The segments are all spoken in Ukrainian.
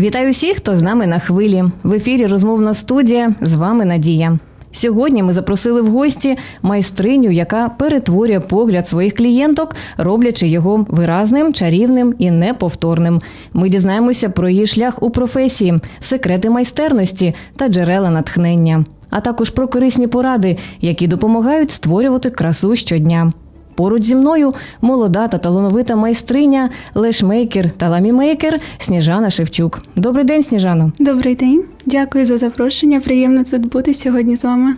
Вітаю всіх, хто з нами на хвилі. В ефірі розмовна студія. З вами Надія. Сьогодні ми запросили в гості майстриню, яка перетворює погляд своїх клієнток, роблячи його виразним, чарівним і неповторним. Ми дізнаємося про її шлях у професії, секрети майстерності та джерела натхнення, а також про корисні поради, які допомагають створювати красу щодня. Поруч зі мною молода та талановита майстриня, лешмейкер та ламімейкер Сніжана Шевчук. Добрий день, Сніжано. Добрий день, дякую за запрошення. Приємно тут бути сьогодні з вами.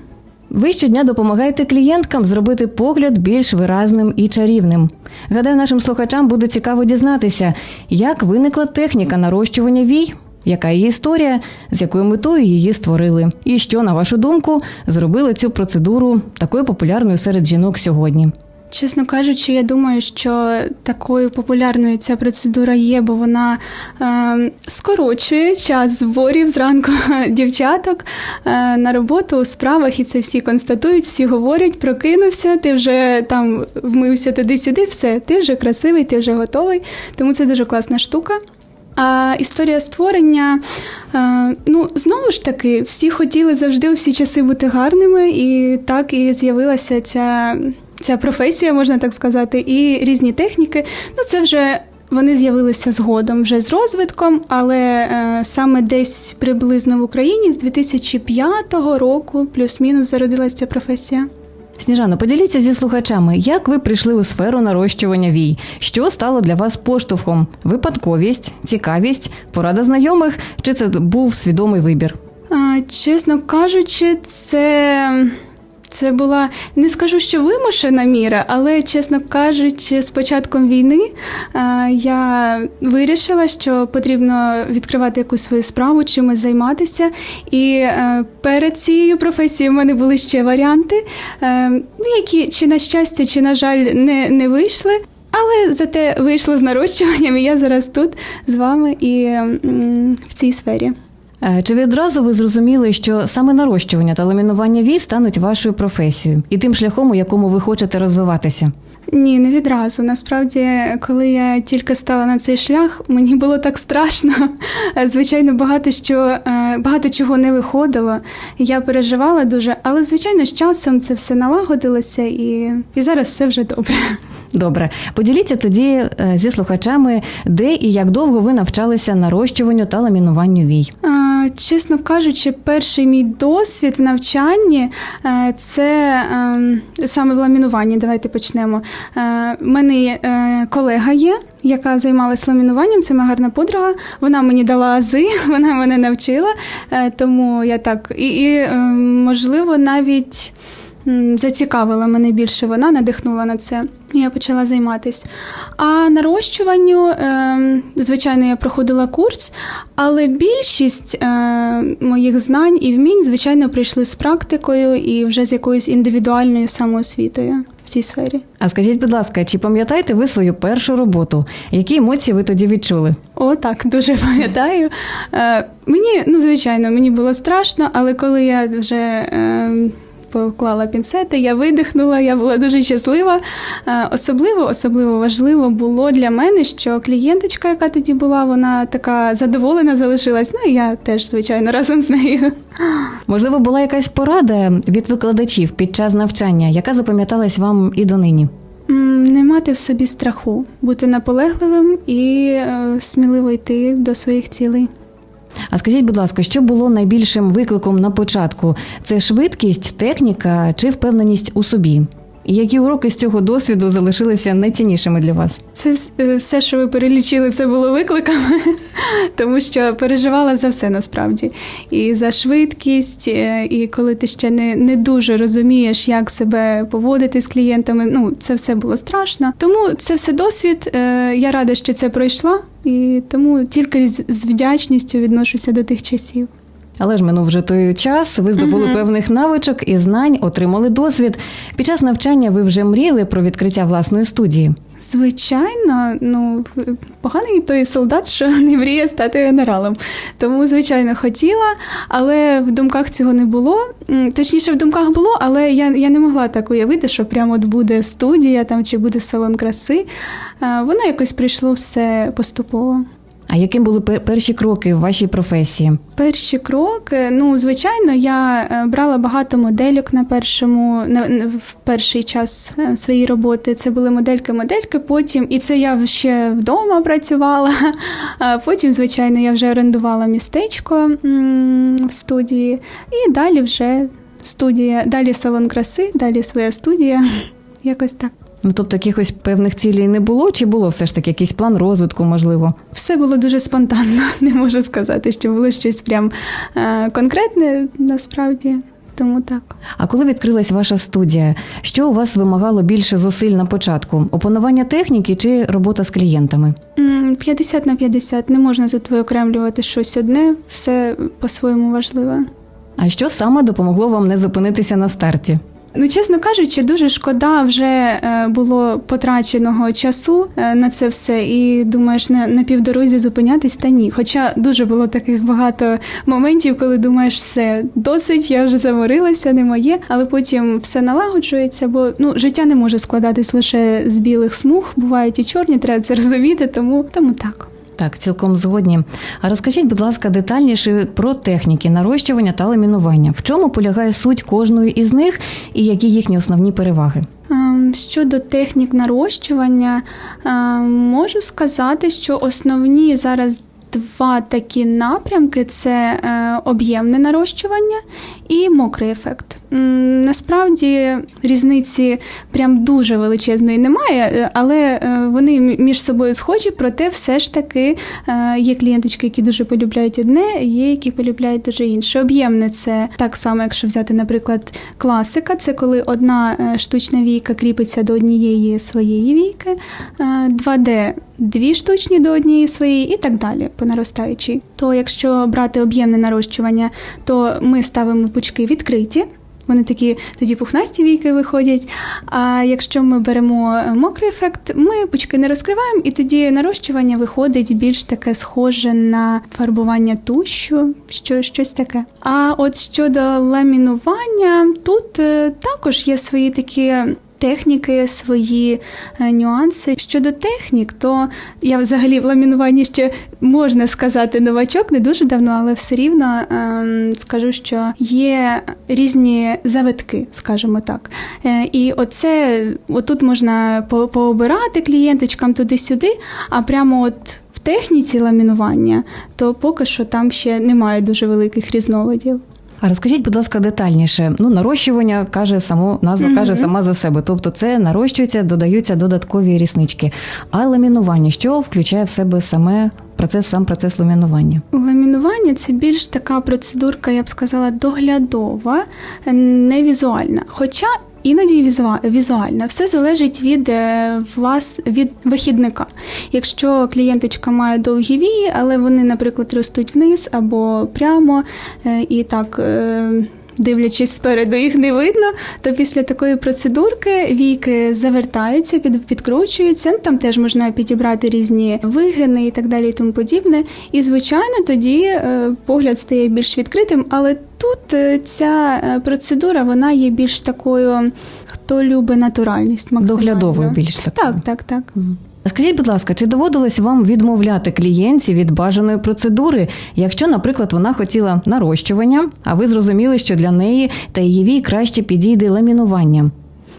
Ви щодня допомагаєте клієнткам зробити погляд більш виразним і чарівним. Гадаю, нашим слухачам буде цікаво дізнатися, як виникла техніка нарощування вій, яка її історія, з якою метою її створили, і що, на вашу думку, зробили цю процедуру такою популярною серед жінок сьогодні. Чесно кажучи, я думаю, що такою популярною ця процедура є, бо вона е, скорочує час зборів зранку дівчаток е, на роботу у справах, і це всі констатують, всі говорять, прокинувся, ти вже там вмився туди-сюди, все, ти вже красивий, ти вже готовий. Тому це дуже класна штука. А історія створення, е, ну знову ж таки, всі хотіли завжди у всі часи бути гарними, і так і з'явилася ця ця професія, можна так сказати, і різні техніки. Ну, це вже. Вони з'явилися згодом вже з розвитком, але е, саме десь приблизно в Україні з 2005 року плюс-мінус зародилася ця професія. Сніжано, поділіться зі слухачами, як ви прийшли у сферу нарощування вій, що стало для вас поштовхом? Випадковість, цікавість, порада знайомих, чи це був свідомий вибір? А, чесно кажучи, це. Це була не скажу, що вимушена міра, але, чесно кажучи, з початком війни е, я вирішила, що потрібно відкривати якусь свою справу, чимось займатися. І е, перед цією професією в мене були ще варіанти, е, ну, які чи на щастя, чи на жаль, не, не вийшли. Але зате вийшло з нарощуванням, і я зараз тут з вами і в цій сфері. Е, чи відразу ви зрозуміли, що саме нарощування та ламінування вій стануть вашою професією і тим шляхом, у якому ви хочете розвиватися? Ні, не відразу. Насправді, коли я тільки стала на цей шлях, мені було так страшно. Звичайно, багато що е, багато чого не виходило. Я переживала дуже, але звичайно, з часом це все налагодилося, і, і зараз все вже добре. Добре, поділіться тоді е, зі слухачами, де і як довго ви навчалися нарощуванню та ламінуванню вій. Чесно кажучи, перший мій досвід в навчанні е, це ем, саме в ламінуванні. Давайте почнемо. У е, мене колега є, яка займалась ламінуванням. Це моя гарна подруга. Вона мені дала ази, вона мене навчила, тому я так і, і ем, можливо навіть зацікавила мене більше. Вона надихнула на це. Я почала займатися. А нарощуванню, е, звичайно, я проходила курс, але більшість е, моїх знань і вмінь, звичайно, прийшли з практикою і вже з якоюсь індивідуальною самоосвітою в цій сфері. А скажіть, будь ласка, чи пам'ятаєте ви свою першу роботу? Які емоції ви тоді відчули? О, так, дуже пам'ятаю. Е, Мені, ну звичайно, мені було страшно, але коли я вже. Поклала пінцети, я видихнула, я була дуже щаслива. Е, особливо, особливо важливо було для мене, що клієнточка, яка тоді була, вона така задоволена залишилась. Ну і я теж, звичайно, разом з нею. Можливо, була якась порада від викладачів під час навчання, яка запам'яталась вам і донині? Не мати в собі страху, бути наполегливим і е, сміливо йти до своїх цілей. А скажіть, будь ласка, що було найбільшим викликом на початку? Це швидкість, техніка чи впевненість у собі? Які уроки з цього досвіду залишилися найціннішими для вас? Це е, все, що ви перелічили, це було викликами, тому що переживала за все насправді. І за швидкість, е, і коли ти ще не не дуже розумієш, як себе поводити з клієнтами. Ну це все було страшно. Тому це все досвід. Е, я рада, що це пройшла, і тому тільки з вдячністю відношуся до тих часів. Але ж минув вже той час, ви здобули uh певних навичок і знань, отримали досвід. Під час навчання ви вже мріяли про відкриття власної студії. Звичайно, ну поганий той солдат, що не мріє стати генералом. Тому, звичайно, хотіла, але в думках цього не було. Точніше, в думках було, але я я не могла так уявити, що прямо от буде студія там чи буде салон краси. Воно якось прийшло все поступово. А яким були пер- перші кроки в вашій професії? Перші кроки, ну звичайно, я е, брала багато модельок на першому на- в перший час е, своєї роботи. Це були модельки-модельки. Потім і це я ще вдома працювала. Потім, звичайно, я вже орендувала містечко в студії, і далі вже студія, далі салон краси, далі своя студія. Якось так. Ну тобто якихось певних цілей не було, чи було все ж таки якийсь план розвитку, можливо? Все було дуже спонтанно. Не можу сказати, що було щось прям е, конкретне насправді. Тому так. А коли відкрилась ваша студія, що у вас вимагало більше зусиль на початку? Опанування техніки чи робота з клієнтами? М, 50 на 50. Не можна тут виокремлювати щось одне, все по-своєму важливе. А що саме допомогло вам не зупинитися на старті? Ну, чесно кажучи, дуже шкода вже е, було потраченого часу е, на це все, і думаєш, на, на півдорозі зупинятись та ні. Хоча дуже було таких багато моментів, коли думаєш, все досить, я вже заморилася, не моє, але потім все налагоджується, бо ну життя не може складатись лише з білих смуг, бувають і чорні, треба це розуміти, тому, тому так. Так, цілком згодні. А розкажіть, будь ласка, детальніше про техніки нарощування та ламінування. В чому полягає суть кожної із них і які їхні основні переваги? Ем, Щодо технік нарощування, ем, можу сказати, що основні зараз два такі напрямки: це е, об'ємне нарощування і мокрий ефект. Насправді різниці прям дуже величезної немає, е, але е, вони між собою схожі, проте все ж таки е, є клієнточки, які дуже полюбляють одне, є які полюбляють дуже інше. Об'ємне це так само, якщо взяти, наприклад, класика, це коли одна штучна війка кріпиться до однієї своєї війки, е, 2D дві штучні до однієї своєї і так далі по наростаючій. То якщо брати об'ємне нарощування, то ми ставимо пучки відкриті. Вони такі тоді пухнасті війки виходять. А якщо ми беремо е, мокрий ефект, ми пучки не розкриваємо, і тоді нарощування виходить більш таке схоже на фарбування тущу, що щось таке. А от щодо ламінування, тут е, також є свої такі. Техніки, свої е, нюанси. Щодо технік, то я взагалі в ламінуванні ще можна сказати новачок не дуже давно, але все рівно ем, скажу, що є різні завитки, скажімо так. Е, і оце отут можна по- пообирати клієнточкам туди-сюди, а прямо от. Техніці ламінування, то поки що там ще немає дуже великих різновидів. А розкажіть, будь ласка, детальніше. Ну, нарощування каже само назва Мгм. каже сама за себе. Тобто, це нарощується, додаються додаткові ріснички. А ламінування, що включає в себе саме процес, сам процес ламінування? Ламінування це більш така процедурка, я б сказала, доглядова, не візуальна. Хоча іноді візуально. Все залежить від е, влас... від вихідника. Якщо клієнточка має довгі вії, але вони, наприклад, ростуть вниз або прямо е, і так. Дивлячись спереду, їх не видно, то після такої процедурки війки завертаються, під, підкручуються. Ну, Там теж можна підібрати різні вигини і так далі, і тому подібне. І звичайно, тоді е, погляд стає більш відкритим. Але тут е, ця е, процедура вона є більш такою, хто любить натуральність, максимально. Доглядовою більш так. Так, так, так. Мгм. Скажіть, будь ласка, чи доводилось вам відмовляти клієнтів від бажаної процедури, якщо, наприклад, вона хотіла нарощування, а ви зрозуміли, що для неї та її вій краще підійде ламінування?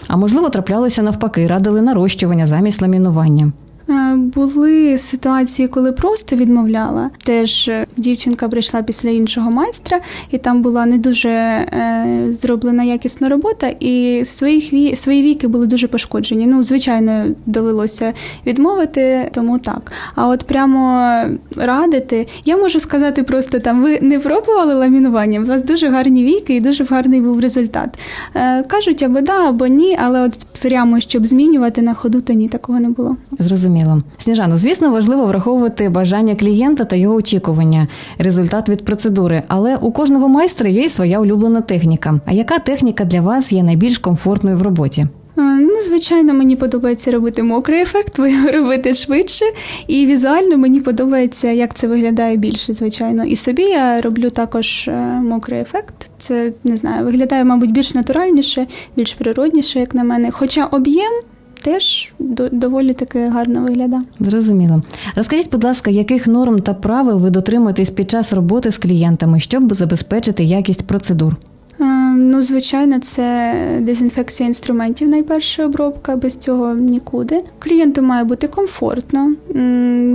А можливо, траплялося навпаки, радили нарощування замість ламінування. Е, Були ситуації, коли просто відмовляла. Теж е, дівчинка прийшла після іншого майстра, і там була не дуже е, зроблена якісна робота, і своїх свої віки були дуже пошкоджені. Ну, звичайно, довелося відмовити, тому так. А от прямо радити, я можу сказати просто там: ви не пробували ламінування, у вас дуже гарні віки і дуже гарний був результат. Е, кажуть або да, або ні, але от прямо щоб змінювати на ходу, то ні, такого не було. Зрозуміло. Сніжано, звісно, важливо враховувати бажання клієнта та його очікування, результат від процедури. Але у кожного майстра є й своя улюблена техніка. А яка техніка для вас є найбільш комфортною в роботі? Е, Ну, звичайно, мені подобається робити мокрий ефект, робити швидше. І візуально мені подобається, як це виглядає більше, звичайно. І собі я роблю також е, мокрий ефект. Це не знаю, виглядає, мабуть, більш натуральніше, більш природніше, як на мене. Хоча об'єм теж до- доволі таки гарно виглядає. Зрозуміло. Розкажіть, будь ласка, яких норм та правил ви дотримуєтесь під час роботи з клієнтами, щоб забезпечити якість процедур? Е, Ну, звичайно, це дезінфекція інструментів, найперша обробка, без цього нікуди. Клієнту має бути комфортно,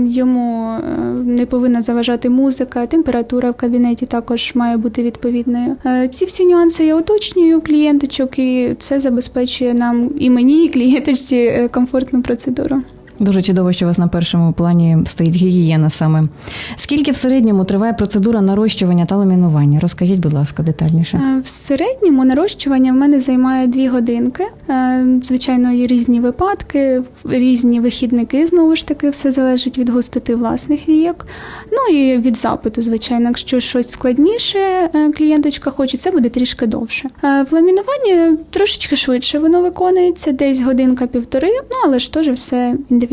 йому е, не повинна заважати музика, температура в кабінеті також має бути відповідною. Е, Ці всі нюанси я уточнюю клієнточок, і це забезпечує нам і мені, і клієнточці комфортну процедуру. Дуже чудово, що у вас на першому плані стоїть гігієна саме. Скільки в середньому триває процедура нарощування та ламінування? Розкажіть, будь ласка, детальніше. Е, В середньому нарощування в мене займає дві годинки. Е, Звичайно, є різні випадки, різні вихідники. Знову ж таки, все залежить від густоти власних війок. Ну і від запиту, звичайно, якщо щось складніше е, клієнточка хоче, це буде трішки довше. В ламінуванні трошечки швидше воно виконується, десь годинка-півтори, ну але ж теж все індивідуально.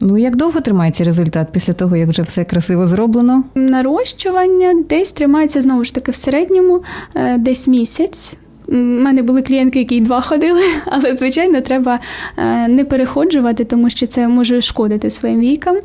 Ну як довго тримається результат після того, як вже все красиво зроблено? Нарощування десь тримається знову ж таки в середньому е, десь місяць. У мене були клієнтки, які й два ходили, але звичайно треба е, не переходжувати, тому що це може шкодити своїм вікам.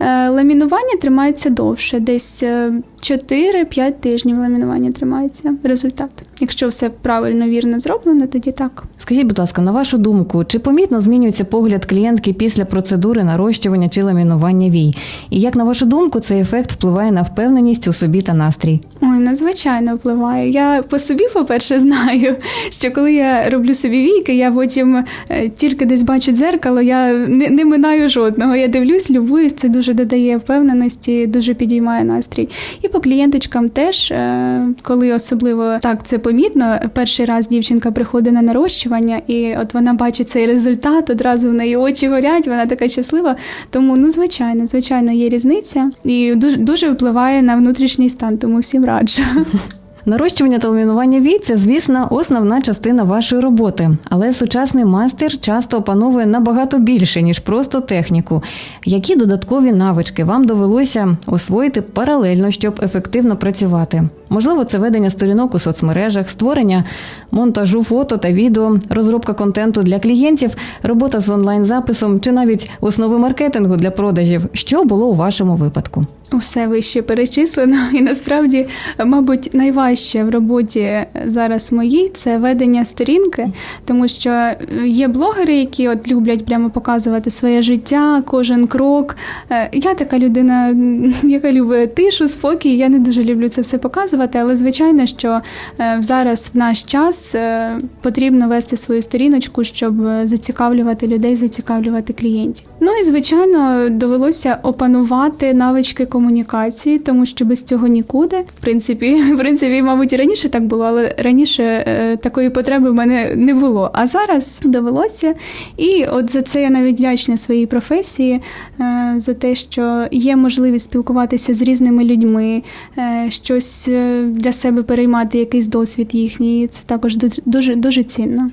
Е, Ламінування тримається довше, десь е, 4-5 тижнів ламінування тримається результат. Якщо все правильно, вірно зроблено, тоді так. Скажіть, будь ласка, на вашу думку, чи помітно змінюється погляд клієнтки після процедури нарощування чи ламінування вій? І як на вашу думку цей ефект впливає на впевненість у собі та настрій? Ой, надзвичайно впливає. Я по собі, по-перше, знаю, що коли я роблю собі війки, я потім е, тільки десь бачу дзеркало, я не, не минаю жодного. Я дивлюсь, любуюсь, це дуже додає впевненості, дуже підіймає настрій. І по клієнточкам теж, е, коли особливо так це помітно, перший раз дівчинка приходить на нарощування, і от вона бачить цей результат, одразу в неї очі горять, вона така щаслива. Тому, ну, звичайно, звичайно, є різниця і дуже, дуже впливає на внутрішній стан, тому всім раджу. Нарощування та ламінування вій – це, звісно, основна частина вашої роботи. Але сучасний майстер часто опановує набагато більше, ніж просто техніку. Які додаткові навички вам довелося освоїти паралельно, щоб ефективно працювати? Можливо, це ведення сторінок у соцмережах, створення монтажу фото та відео, розробка контенту для клієнтів, робота з онлайн-записом чи навіть основи маркетингу для продажів. Що було у вашому випадку? Усе вище перечислено, і насправді, мабуть, найважче в роботі зараз моїй це ведення сторінки, тому що є блогери, які от люблять прямо показувати своє життя, кожен крок. Е, Я така людина, яка любить тишу, спокій. Я не дуже люблю це все показувати, але звичайно, що е, зараз в наш час е, потрібно вести свою сторіночку, щоб е, зацікавлювати людей, зацікавлювати клієнтів. Ну і звичайно, довелося опанувати навички комунікації, тому що без цього нікуди. В принципі, в принципі, мабуть, і раніше так було, але раніше е, такої потреби в мене не було. А зараз довелося. І от за це я навіть вдячна своїй професії, е, за те, що є можливість спілкуватися з різними людьми, е, щось для себе переймати, якийсь досвід їхній. Це також дуже дуже, дуже цінно.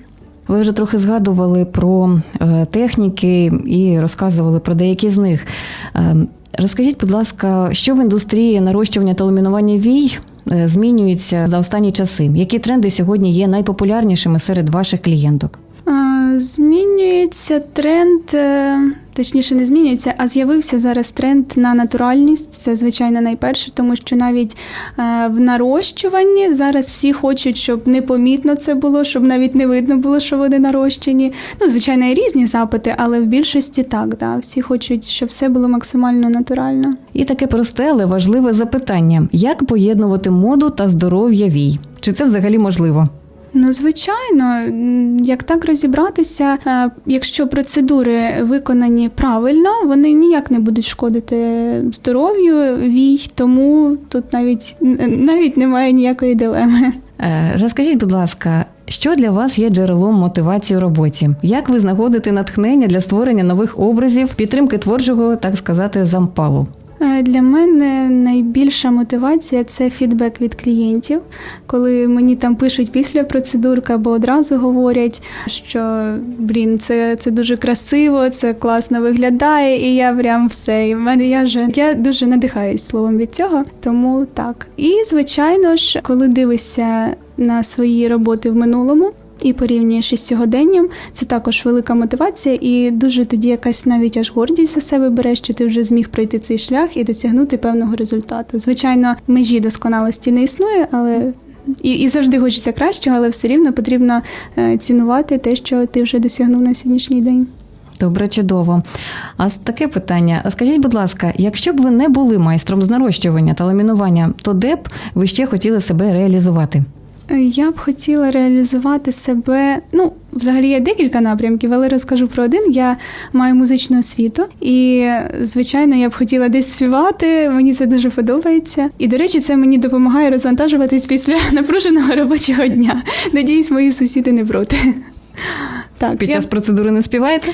Ви вже трохи згадували про е, техніки і розказували про деякі з них. Е, Розкажіть, будь ласка, що в індустрії нарощування та ламінування вій е, змінюється за останні часи? Які тренди сьогодні є найпопулярнішими серед ваших клієнток? Змінюється тренд, е, точніше, не змінюється, а з'явився зараз тренд на натуральність. Це звичайно найперше, тому що навіть е, в нарощуванні зараз всі хочуть, щоб непомітно це було, щоб навіть не видно було, що вони нарощені. Ну, звичайно, є різні запити, але в більшості так. Да. Всі хочуть, щоб все було максимально натурально. І таке просте, але важливе запитання: як поєднувати моду та здоров'я вій? Чи це взагалі можливо? Ну, звичайно, як так розібратися, е, якщо процедури виконані правильно, вони ніяк не будуть шкодити здоров'ю вій, тому тут навіть навіть немає ніякої дилеми. Е, Розкажіть, будь ласка, що для вас є джерелом мотивації у роботі? Як ви знаходите натхнення для створення нових образів, підтримки творчого, так сказати, зампалу? Е, Для мене найбільша мотивація це фідбек від клієнтів, коли мені там пишуть після процедурки або одразу говорять, що блін, це, це дуже красиво, це класно виглядає, і я прям все. І в мене я вже я дуже надихаюсь словом від цього, тому так. І звичайно ж, коли дивишся на свої роботи в минулому. І порівнюєш із сьогоденням. Це також велика мотивація, і дуже тоді якась навіть аж гордість за себе бере, що ти вже зміг пройти цей шлях і досягнути певного результату. Звичайно, межі досконалості не існує, але і, і завжди хочеться кращого, але все рівно потрібно е, цінувати те, що ти вже досягнув на сьогоднішній день. Добре, чудово. А таке питання: скажіть, будь ласка, якщо б ви не були майстром з нарощування та ламінування, то де б ви ще хотіли себе реалізувати? Е, Я б хотіла реалізувати себе. Ну, взагалі є декілька напрямків, але розкажу про один. Я маю музичну освіту, і звичайно, я б хотіла десь співати. Мені це дуже подобається. І до речі, це мені допомагає розвантажуватись після напруженого робочого дня. Надіюсь, мої сусіди не проти. Так, Під я- час процедури не співаєте?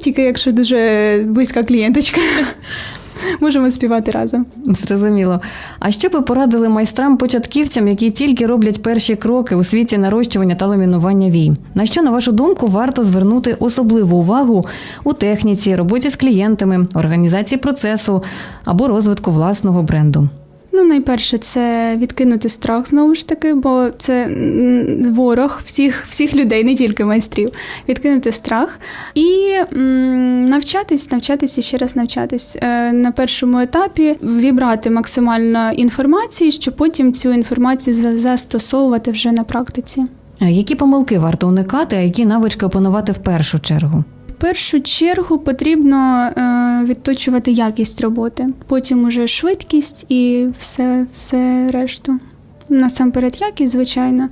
тільки якщо дуже близька клієнточка. Можемо співати разом. Зрозуміло. А що ви порадили майстрам-початківцям, які тільки роблять перші кроки у світі нарощування та ламінування вій? На що, на вашу думку, варто звернути особливу увагу у техніці, роботі з клієнтами, організації процесу або розвитку власного бренду? Ну, найперше, це відкинути страх знову ж таки, бо це ворог всіх, всіх людей, не тільки майстрів. Відкинути страх і м, навчатись, навчатись і ще раз навчатись. Е, на першому етапі вібрати максимально інформації, щоб потім цю інформацію за- застосовувати вже на практиці. Які помилки варто уникати, а які навички опанувати в першу чергу? Першу чергу потрібно е, відточувати якість роботи, потім уже швидкість і все, все решту. Насамперед, якість, звичайно,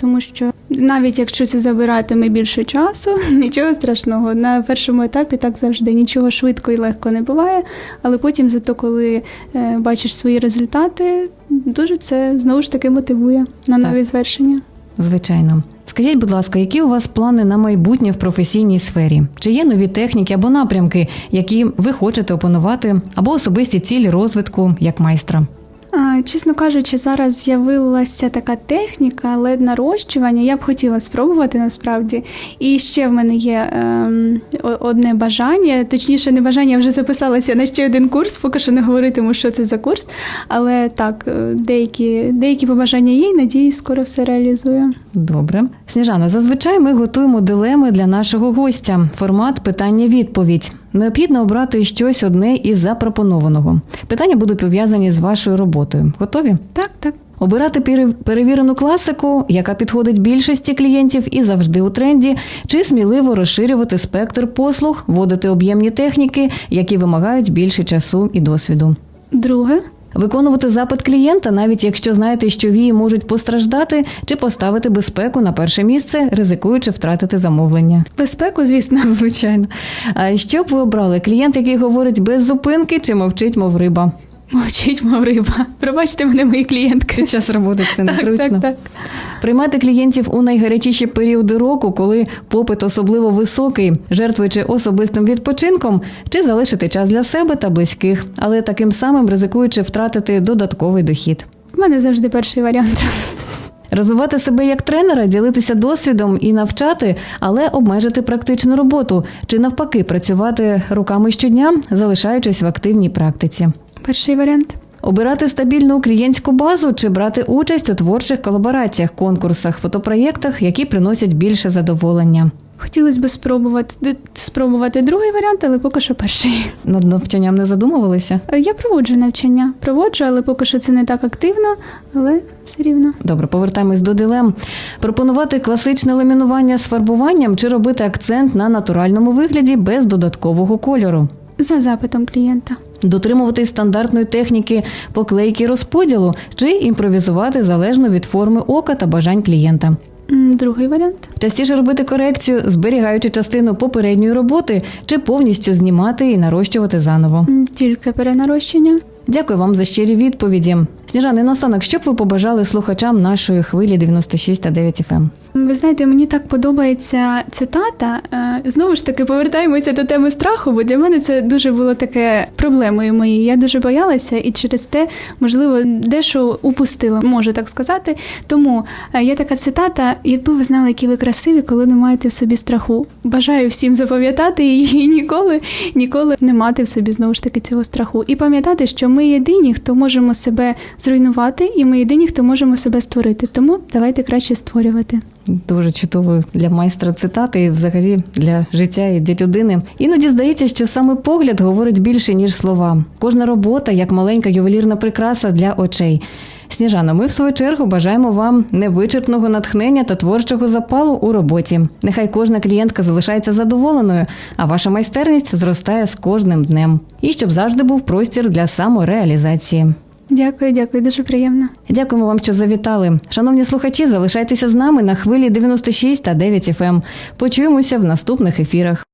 тому що навіть якщо це забиратиме більше часу, нічого страшного. На першому етапі так завжди нічого швидко і легко не буває. Але потім, зато коли е, бачиш свої результати, дуже це знову ж таки мотивує на Так. нові звершення. Звичайно. Скажіть, будь ласка, які у вас плани на майбутнє в професійній сфері? Чи є нові техніки або напрямки, які ви хочете опанувати, або особисті цілі розвитку як майстра? Чесно кажучи, зараз з'явилася така техніка лед нарощування. Я б хотіла спробувати насправді. І ще в мене є ем, одне бажання, точніше, не бажання, я вже записалася на ще один курс, поки що не говоритиму, що це за курс. Але так, е, деякі, деякі побажання є, і надіюсь, скоро все реалізую. Добре, Сніжано, зазвичай ми готуємо дилеми для нашого гостя. Формат питання-відповідь. Необхідно обрати щось одне із запропонованого. Питання будуть пов'язані з вашою роботою. Готові? Так, так. Обирати пере- перевірену класику, яка підходить більшості клієнтів і завжди у тренді, чи сміливо розширювати спектр послуг, вводити об'ємні техніки, які вимагають більше часу і досвіду. Друге. Виконувати запит клієнта, навіть якщо знаєте, що вії можуть постраждати, чи поставити безпеку на перше місце, ризикуючи втратити замовлення. Безпеку, звісно. Звичайно. А що б ви обрали? Клієнт, який говорить без зупинки, чи мовчить, мов риба? Мовчить, мов риба. Пробачте мене, мої клієнтки. Під час роботи це Так, незручно. так, так. Приймати клієнтів у найгарячіші періоди року, коли попит особливо високий, жертвуючи особистим відпочинком, чи залишити час для себе та близьких, але таким самим ризикуючи втратити додатковий дохід. У мене завжди перший варіант. Розвивати себе як тренера, ділитися досвідом і навчати, але обмежити практичну роботу, чи навпаки працювати руками щодня, залишаючись в активній практиці. Перший варіант. Обирати стабільну клієнтську базу чи брати участь у творчих колабораціях, конкурсах, фотопроєктах, які приносять більше задоволення. Хотілося б спробувати спробувати другий варіант, але поки що перший. Над навчанням не задумувалися? Е, Я проводжу навчання, проводжу, але поки що це не так активно, але все рівно. Добре, повертаємось до дилем. Пропонувати класичне ламінування з фарбуванням чи робити акцент на натуральному вигляді без додаткового кольору. За запитом клієнта. Дотримуватись стандартної техніки поклейки розподілу чи імпровізувати залежно від форми ока та бажань клієнта. Другий варіант. Частіше робити корекцію, зберігаючи частину попередньої роботи, чи повністю знімати і нарощувати заново. Тільки перенарощення. Дякую вам за щирі відповіді. Сніжане, наостанок, що б ви побажали слухачам нашої хвилі 96 та 9 FM? Ви знаєте, мені так подобається цитата. Е, Знову ж таки, повертаємося до теми страху, бо для мене це дуже було таке проблемою моєю. Я дуже боялася і через те, можливо, дещо упустила, можу так сказати. Тому е, є така цитата: якби ви знали, які ви красиві, коли не маєте в собі страху. Бажаю всім запам'ятати її і ніколи, ніколи не мати в собі знову ж таки цього страху. І пам'ятати, що ми єдині, хто можемо себе зруйнувати, і ми єдині, хто можемо себе створити. Тому давайте краще створювати. Дуже чудово для майстра цитати і взагалі для життя і для людини. Іноді здається, що саме погляд говорить більше ніж слова. Кожна робота як маленька ювелірна прикраса для очей. Сніжана, ми в свою чергу бажаємо вам невичерпного натхнення та творчого запалу у роботі. Нехай кожна клієнтка залишається задоволеною, а ваша майстерність зростає з кожним днем. І щоб завжди був простір для самореалізації. Дякую, дякую, дуже приємно. Дякуємо вам, що завітали. Шановні слухачі, залишайтеся з нами на хвилі 96 та 9 FM. Почуємося в наступних ефірах.